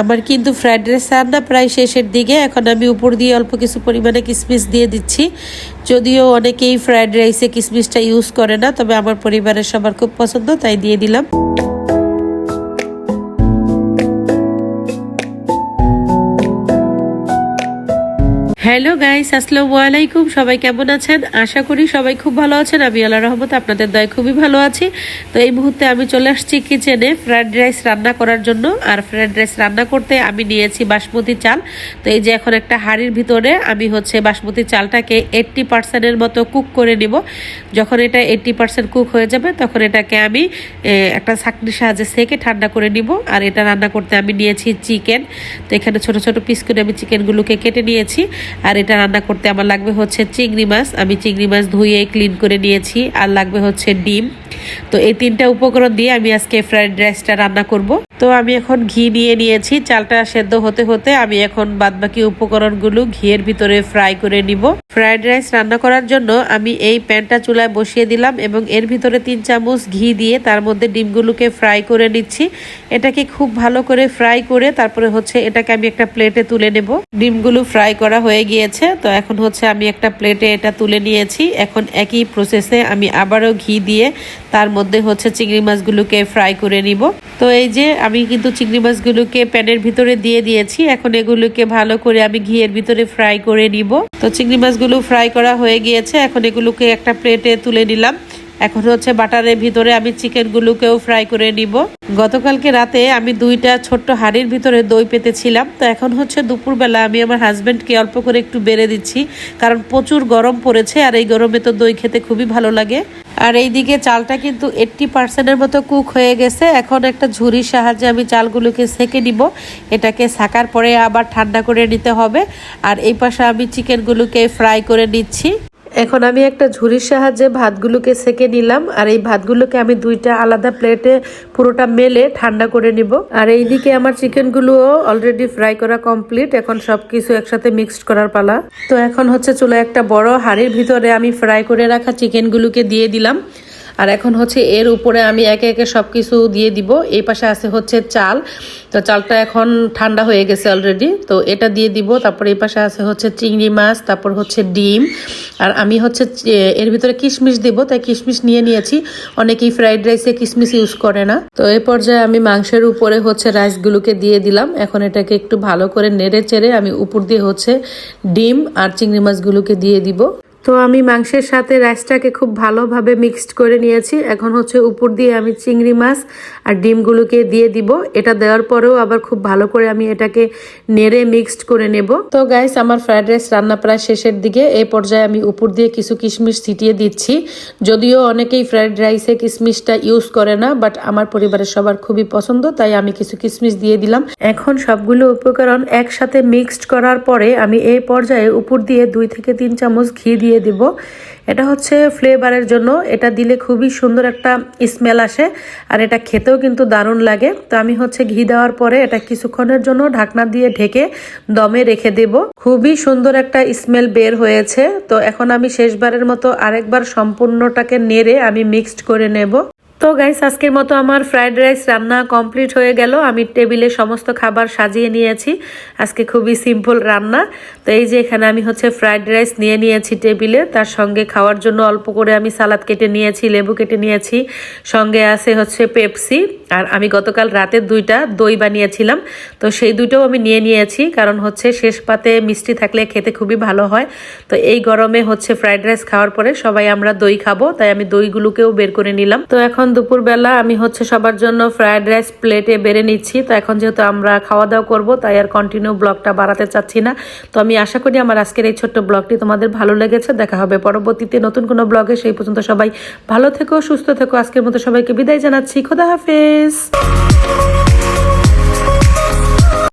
আমার কিন্তু fried rice রান্না প্রায় শেষের দিকে। এখন আমি উপর দিয়ে অল্প কিছু পরিমাণে কিসমিস দিয়ে দিচ্ছি। যদিও অনেকেই ফ্রাইড রাইসে কিসমিসটা ইউজ করে না, তবে আমার পরিবারের সবার খুব পছন্দ, তাই দিয়ে দিলাম। হ্যালো গাইস, আসসালামু আলাইকুম। সবাই কেমন আছেন? আশা করি সবাই খুব ভালো আছেন। আমি আল্লাহ রহমত আপনাদের দয় খুবই ভালো আছি। তো এই মুহূর্তে আমি চলে আসছি কিচেনে ফ্রায়েড রাইস রান্না করার জন্য। আর ফ্রায়েড রাইস রান্না করতে আমি নিয়েছি বাসমতি চাল। তো এই যে এখন একটা হাঁড়ির ভিতরে আমি হচ্ছে বাসমতি চালটাকে এইট্টি পার্সেন্টের মতো কুক করে নিব। যখন এটা এইট্টি পার্সেন্ট কুক হয়ে যাবে, তখন এটাকে আমি একটা ছাকনির সাহায্যে সেকে ঠান্ডা করে নিব। আর এটা রান্না করতে আমি নিয়েছি চিকেন তো এখানে ছোট ছোট পিস করে আমি চিকেনগুলোকে কেটে নিয়েছি। আর এটা রান্না করতে আমার লাগবে হচ্ছে চিংড়ি মাছ। আমি চিংড়ি মাছ ধুয়ে ক্লিন করে নিয়েছি, আর লাগবে হচ্ছে ডিম। তো এই তিনটা উপকরণ দিয়ে আমি আজকে ফ্রাইড রাইসটা রান্না করব। তো আমি এখন ঘি নিয়ে নিয়েছি। চালটা সেদ্ধ হতে হতে আমি এখন বাদবাকি উপকরণগুলো ঘিয়ের ভিতরে ফ্রাই করে নিব। ফ্রাইড রাইস রান্না করার জন্য আমি এই প্যানটা চুলায় বসিয়ে দিলাম এবং এর ভিতরে তিন চামচ ঘি দিয়ে তার মধ্যে ডিমগুলোকে ফ্রাই করে নিচ্ছি। এটাকে খুব ভালো করে ফ্রাই করে তারপরে হচ্ছে এটাকে আমি একটা প্লেটে তুলে নেব। ডিমগুলো ফ্রাই করা হয়ে গিয়েছে। তো এখন হচ্ছে আমি একটা প্লেটে এটা তুলে নিয়েছি। এখন একই প্রসেসে আমি আবারও ঘি দিয়ে তার মধ্যে হচ্ছে চিংড়ি মাছগুলোকে ফ্রাই করে নিব। তো এই যে আমি কিন্তু চিংড়ি মাছগুলোকে প্যানের ভিতরে দিয়ে দিয়েছি। এখন এগুলোকে ভালো করে আমি ঘিয়ের ভিতরে ফ্রাই করে নিব। তো চিংড়ি মাছগুলো ফ্রাই করা হয়ে গিয়েছে। এখন এগুলোকে একটা প্লেটে তুলে নিলাম। এখন হচ্ছে বাটারের ভিতরে আমি চিকেনগুলোকেও ফ্রাই করে নিব। গতকালকে রাতে আমি দুইটা ছোট্ট হাঁড়ির ভিতরে দই পেতেছিলাম। তো এখন হচ্ছে দুপুরবেলা আমি আমার হাজব্যান্ডকে অল্প করে একটু বেড়ে দিচ্ছি। কারণ প্রচুর গরম পড়েছে আর এই গরমে তো দই খেতে খুবই ভালো লাগে। আর এইদিকে চালটা কিন্তু এইট্টি পার্সেন্টের মতো কুক হয়ে গেছে। এখন একটা ঝুড়ির সাহায্যে আমি চালগুলোকে সেঁকে নিব। এটাকে সাকার পরে আবার ঠান্ডা করে নিতে হবে। আর এই পাশে আমি চিকেনগুলোকে ফ্রাই করে নিচ্ছি। এখন আমি একটা ঝুড়ির সাহায্যে ভাতগুলোকে সেকে নিলাম, আর এই ভাতগুলোকে আমি দুইটা আলাদা প্লেটে পুরোটা মেলে ঠান্ডা করে নিব। আর এইদিকে আমার চিকেনগুলোও অলরেডি ফ্রাই করা কমপ্লিট এখন সব কিছু একসাথে মিক্সড করার পালা। তো এখন হচ্ছে চুলা একটা বড় হাড়ির ভিতরে আমি ফ্রাই করে রাখা চিকেনগুলোকে দিয়ে দিলাম। আর এখন হচ্ছে এর উপরে আমি একে একে সব কিছু দিয়ে দিব। এই পাশে আছে হচ্ছে চাল। তো চালটা এখন ঠান্ডা হয়ে গেছে অলরেডি তো এটা দিয়ে দিব। তারপর এই পাশে আছে হচ্ছে চিংড়ি মাছ, তারপর হচ্ছে ডিম। আর আমি হচ্ছে এর ভিতরে কিশমিশ দিব। তাই কিশমিশ নিয়ে নিয়েছি। অনেকেই ফ্রাইড রাইসে কিশমিশ ইউজ করে না। তো এই পর্যায়ে আমি মাংসের উপরে হচ্ছে রাইসগুলোকে দিয়ে দিলাম। এখন এটাকে একটু ভালো করে নেড়ে চেড়ে আমি উপর দিয়ে হচ্ছে ডিম আর চিংড়ি মাছগুলোকে দিয়ে দিব। তো আমি মাংসের সাথে রাইসটাকে খুব ভালোভাবে মিক্সড করে নিয়েছি। এখন হচ্ছে উপর দিয়ে আমি চিংড়ি মাছ আর ডিমগুলোকে দিয়ে দিব। এটা দেওয়ার পরেও আবার খুব ভালো করে আমি এটাকে নেড়ে মিক্সড করে নেব। তো গাইস আমার ফ্রাইড রাইস রান্না প্রায় শেষের দিকে। এই পর্যায়ে আমি উপর দিয়ে কিছু কিশমিশ ছিটিয়ে দিচ্ছি। যদিও অনেকেই ফ্রাইড রাইসে কিশমিশটা ইউজ করে না বাট আমার পরিবারের সবার খুবই পছন্দ, তাই আমি কিছু কিশমিশ দিয়ে দিলাম। এখন সবগুলো উপকরণ একসাথে মিক্সড করার পরে আমি এই পর্যায়ে উপর দিয়ে দুই থেকে তিন চামচ ঘি দিয়ে দিব। এটা হচ্ছে ফ্লেভারের জন্য। এটা দিলে খুবই সুন্দর একটা স্মেল আসে আর এটা খেতেও কিন্তু দারুণ লাগে। তো আমি হচ্ছে ঘি দেওয়ার পরে এটা কিছুক্ষণের জন্য ঢাকনা দিয়ে ঢেকে দমে রেখে দেব। খুবই সুন্দর একটা স্মেল বের হয়েছে। তো এখন আমি শেষবারের মতো আরেকবার সম্পূর্ণটাকে নেড়ে আমি মিক্সড করে নেব। তো গাইস আজকের মতো আমার ফ্রাইড রাইস রান্না কমপ্লিট হয়ে গেল। আমি টেবিলে সমস্ত খাবার সাজিয়ে নিয়েছি। আজকে খুবই সিম্পল রান্না। তো এই যে এখানে আমি হচ্ছে ফ্রাইড রাইস নিয়ে নিয়েছি টেবিলে তার সঙ্গে খাওয়ার জন্য অল্প করে আমি সালাদ কেটে নিয়েছি, লেবু কেটে নিয়েছি। সঙ্গে আছে হচ্ছে পেপসি আর আমি গতকাল রাতে দুইটা দই বানিয়েছিলাম। তো সেই দুইটাও আমি নিয়ে নিয়েছি, কারণ হচ্ছে শেষ পাতে মিষ্টি থাকলে খেতে খুবই ভালো হয়। তো এই গরমে হচ্ছে ফ্রাইড রাইস খাওয়ার পরে সবাই আমরা দই খাব, তাই আমি দইগুলোকেও বের করে নিলাম। তো এখন দুপুরবেলা আমি হচ্ছে সবার জন্য ফ্রাইড রাইস প্লেটে বেড়ে নিচ্ছি। তো এখন যেহেতু আমরা খাওয়া দাওয়া করব, তাই আর কন্টিনিউ ব্লগটা বাড়াতে চাচ্ছি না। তো আমি আশা করি আমার আজকের এই ছোট্ট ব্লগটি তোমাদের ভালো লেগেছে। দেখা হবে পরবর্তীতে নতুন কোনো ব্লগে। সেই পর্যন্ত সবাই ভালো থেকো, সুস্থ থেকো। আজকের মতো সবাইকে বিদায় জানাচ্ছি। খোদা হাফেজ। Cheers.